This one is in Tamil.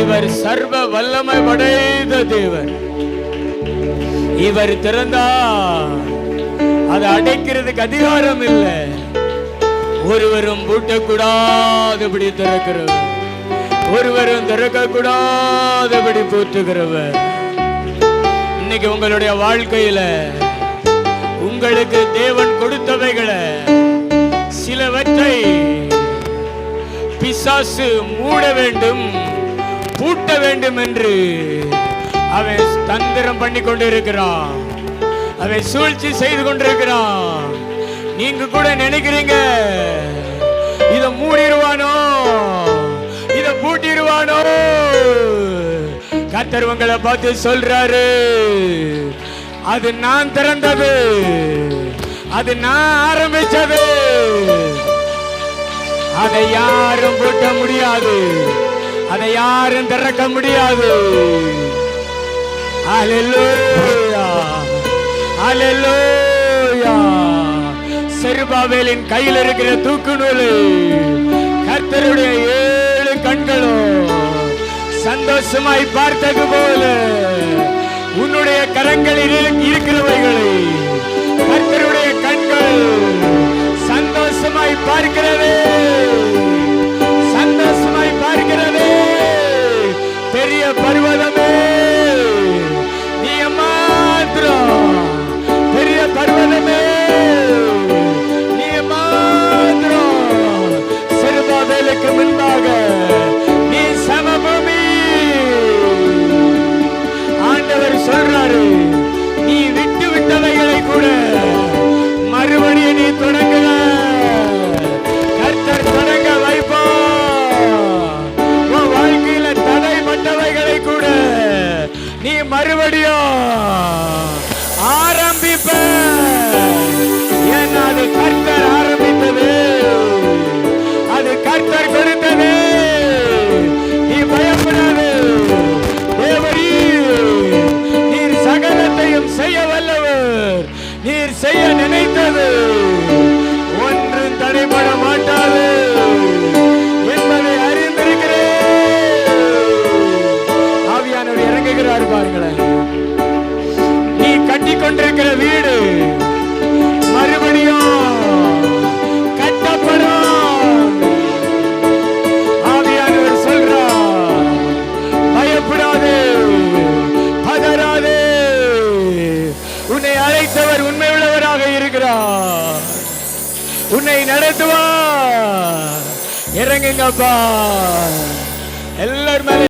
இவர் சர்வ வல்லமை படைத்த தேவர். இவர் திறந்தார் அதை அடைக்கிறதுக்கு அதிகாரம் இல்லை. ஒருவரும் பூட்டக்கூடாதபடி திறக்கிறவர். ஒருவரும் திறக்க கூடாதபடி பூட்டுகிறவர் இன்னைக்கு உங்களுடைய வாழ்க்கையில உங்களுக்கு தேவன் கொடுத்தவைகளை சிலவற்றை பிசாசு மூட வேண்டும். பூட்ட வேண்டும் என்று அவன் தந்திரம் பண்ணி கொண்டிருக்கிறான். அவன் சூழ்ச்சி செய்து கொண்டிருக்கிறான். நீங்க கூட நினைக்கிறீங்க இத மூடிடுவானோ? இத பூட்டிடுவானோ? கத்தர் உங்களை பார்த்து சொல்றாரு அது நான் திறந்தது அது நான் ஆரம்பிச்சது அதை யாரும் பூட்ட முடியாது. அதை யாரும் திறக்க முடியாது. செருபாவேலின் கையில் இருக்கிற தூக்கு நூலு கர்த்தருடைய ஏழு கண்களும் சந்தோஷமாய் பார்த்தது போல உன்னுடைய கரங்களில் மறுபடியும் ஆரம்பிப்ப. ஏன்னா அது கர்த்தர் ஆரம்பித்தது? அது கர்த்தர் கொடுத்தது. நீ பயப்படாது. தேவரீ நீர் சகலத்தையும் செய்ய வல்லவர். நீர் செய்ய நினைத்தது. ஒன்றும் தடைபட மாட்டாது. என்பதை அறிந்திருக்கிறேன். ஆவியானவர் இறங்குகிறார் பாருங்களேன். நடத்துவார் இறங்குங்கப்பா எல்லாருமே